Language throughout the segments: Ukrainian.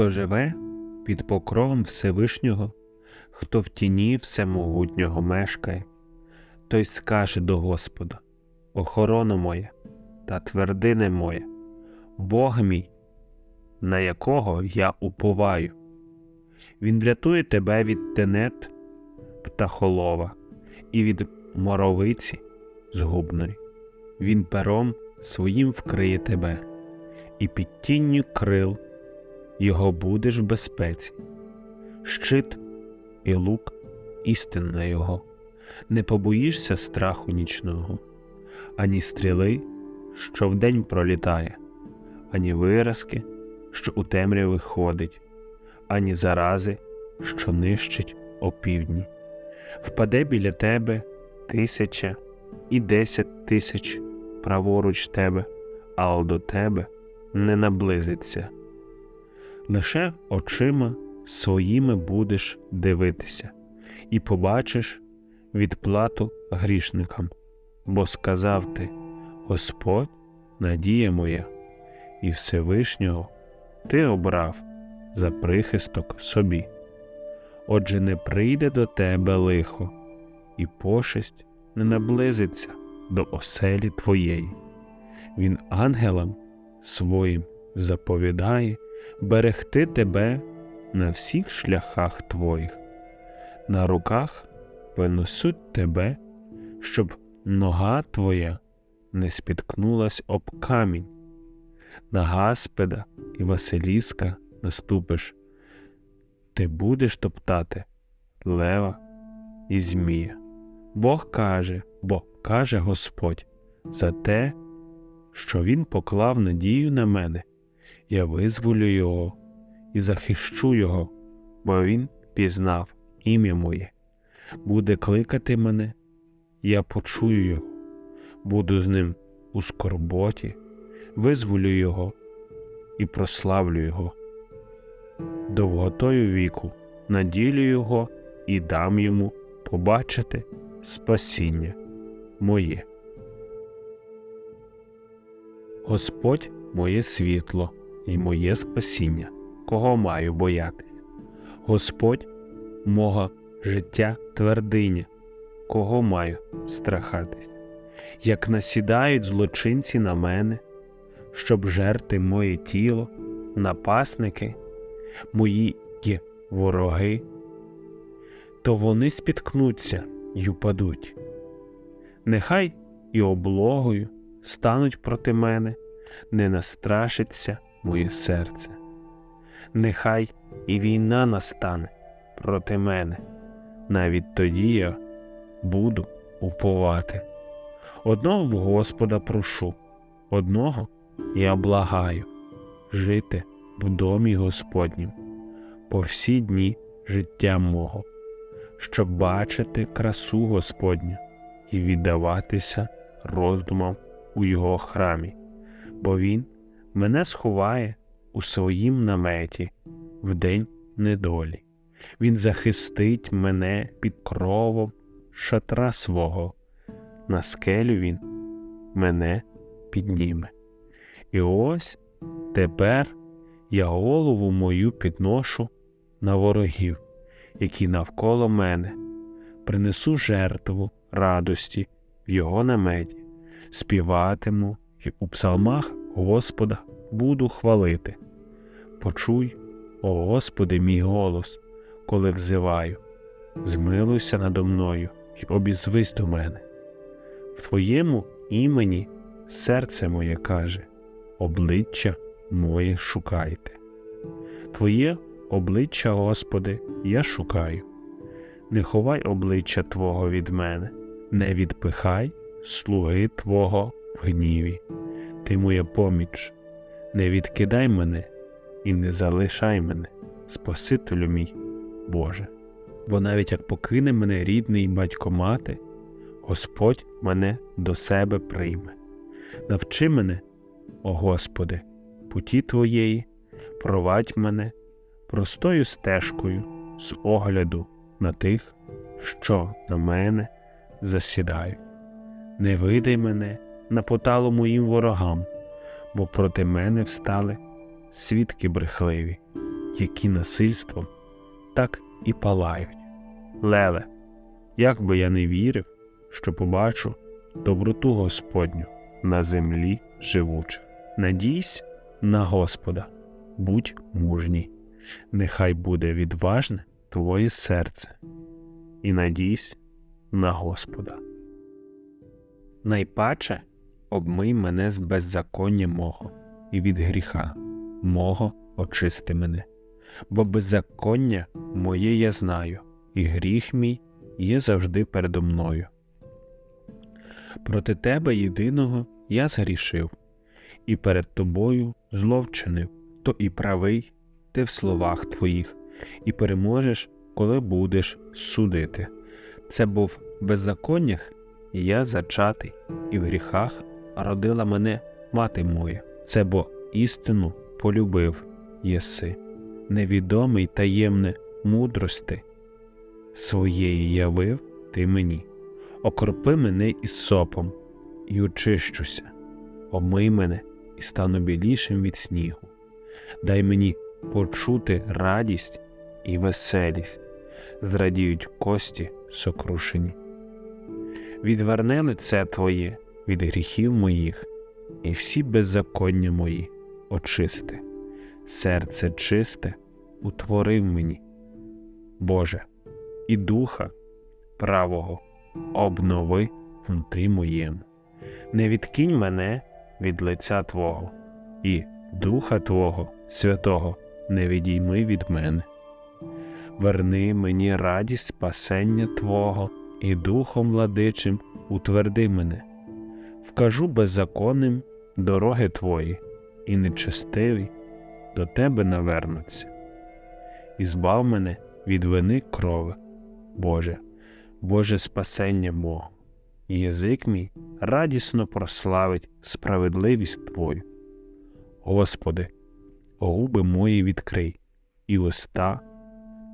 Хто живе під покровом Всевишнього, хто в тіні Всемогутнього мешкає, той скаже до Господа: Охорона моя та твердине моя, Бог мій, на якого я уповаю. Він врятує тебе від тенет птахолова і від моровиці згубної. Він пером своїм вкриє тебе, і під тінню крил його будеш в безпеці. Щит і лук істинна його, не побоїшся страху нічного, ані стріли, що вдень пролітає, ані виразки, що у темряві ходить, ані зарази, що нищить опівдні. Впаде біля тебе тисяча і десять тисяч праворуч тебе, але до тебе не наблизиться. Лише очима своїми будеш дивитися, і побачиш відплату грішникам, бо сказав ти Господь, надія моя, і Всевишнього ти обрав за прихисток собі. Отже, не прийде до тебе лихо, і пошесть не наблизиться до оселі твоєї. Він ангелам своїм заповідає берегти тебе на всіх шляхах твоїх, на руках винесуть тебе, щоб нога твоя не спіткнулась об камінь, на Гаспеда і Василіска наступиш, ти будеш топтати лева і змія. Бог каже, бо каже Господь, за те, що Він поклав надію на мене, я визволю його і захищу його, бо він пізнав ім'я моє, буде кликати мене, я почую його, буду з ним у скорботі, визволю його і прославлю його. Довготою віку наділю його і дам йому побачити спасіння моє. Господь моє світло і моє спасіння, кого маю боятись. Господь мого життя твердиня, кого маю страхатись, як насідають злочинці на мене, щоб жерти моє тіло, напасники, мої є вороги, то вони спіткнуться й упадуть. Нехай і облогою стануть проти мене, не настрашиться моє серце. Нехай і війна настане проти мене, навіть тоді я буду уповати. Одного в Господа прошу, одного я благаю жити в домі Господнім по всі дні життя мого, щоб бачити красу Господню і віддаватися роздумам у Його храмі, бо Він мене сховає у своїм наметі в день недолі. Він захистить мене під кровом шатра свого, на скелю він мене підніме. І ось тепер я голову мою підношу на ворогів, які навколо мене, принесу жертву радості в його наметі, співатиму і у псалмах Господа буду хвалити. Почуй, о Господи, мій голос, коли взиваю, змилуйся надо мною і обізвись до мене. В Твоєму імені серце моє каже, обличчя моє шукайте. Твоє обличчя, Господи, я шукаю. Не ховай обличчя Твого від мене, не відпихай слуги Твого в гніві. Ти моя поміч, не відкидай мене і не залишай мене, Спасителю мій, Боже. Бо навіть як покине мене рідний батько мати, Господь мене до себе прийме. Навчи мене, о Господи, путі Твоєї, провадь мене простою стежкою з огляду на тих, що на мене засідають. Не видай мене на поталу моїм ворогам, бо проти мене встали свідки брехливі. які насильством, так і палають. Леле, як би я не вірив, що побачу доброту Господню на землі живучих. Надійсь на Господа, будь мужній, нехай буде відважне твоє серце, і надійсь на Господа. Найпаче обмий мене з беззаконня мого, і від гріха мого очисти мене, бо беззаконня моє я знаю, і гріх мій є завжди передо мною. Проти тебе єдиного я згрішив, і перед тобою зло вчинив, то і правий ти в словах твоїх, і переможеш, коли будеш судити. Це був в беззаконнях, я зачатий, і в гріхах родила мене мати моя. Це бо істину полюбив єси, невідомий таємне мудрости своєї явив ти мені. Окропи мене із сопом, і очищуся, омий мене і стану білішим від снігу. Дай мені почути радість і веселість, зрадіють кості сокрушені. Відверни лице Твоє від гріхів моїх, і всі беззаконня мої очисти. Серце чисте утворив мені, Боже, і духа правого обнови внутрі моєму. Не відкинь мене від лиця Твого, і Духа Твого Святого не відійми від мене. Верни мені радість спасення Твого і Духом владичим утверди мене, вкажу беззаконним дороги Твої, і нечестиві до Тебе навернуться. І збав мене від вини крови, Боже. Боже спасення і язик мій радісно прославить справедливість Твою. Господи, губи мої відкрий, і уста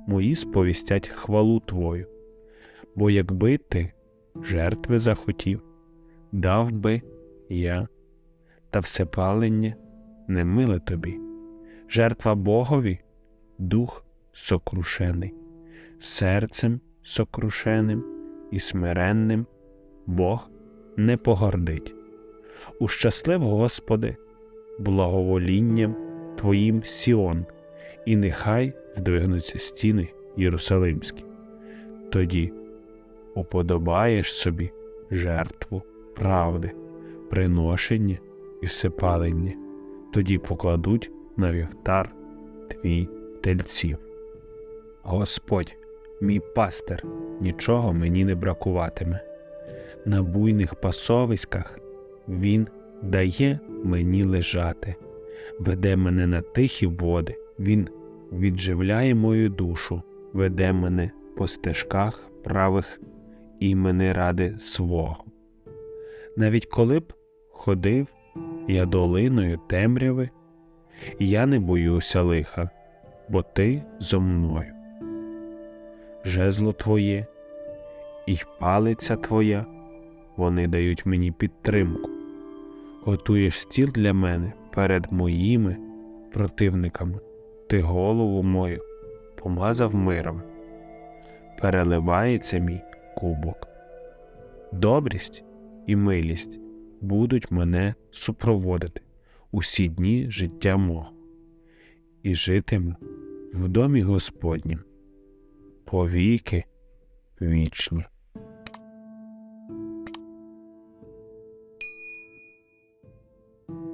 мої сповістять хвалу Твою, бо якби ти жертви захотів, дав би я, та всепалення не миле тобі, жертва Богові, дух сокрушений, серцем сокрушеним і смиренним Бог не погордить. Ущаслив, Господи, благоволінням Твоїм Сіон, і нехай здвигнуться стіни Єрусалимські. Тоді уподобаєш собі жертву правди, приношення і всепалення, тоді покладуть на вівтар твій тельців. Господь мій пастир, нічого мені не бракуватиме. На буйних пасовиськах Він дає мені лежати, веде мене на тихі води, Він відживляє мою душу, веде мене по стежках правих імени ради свого. Навіть коли б ходив я долиною темряви, я не боюся лиха, бо ти зо мною жезло Твоє і палиця Твоя, вони дають мені підтримку. Готуєш стіл для мене перед моїми противниками, ти голову мою помазав миром, переливається мій кубок. Добрість і милість будуть мене супроводити усі дні життя мого, і житиму в домі Господнім повіки вічні.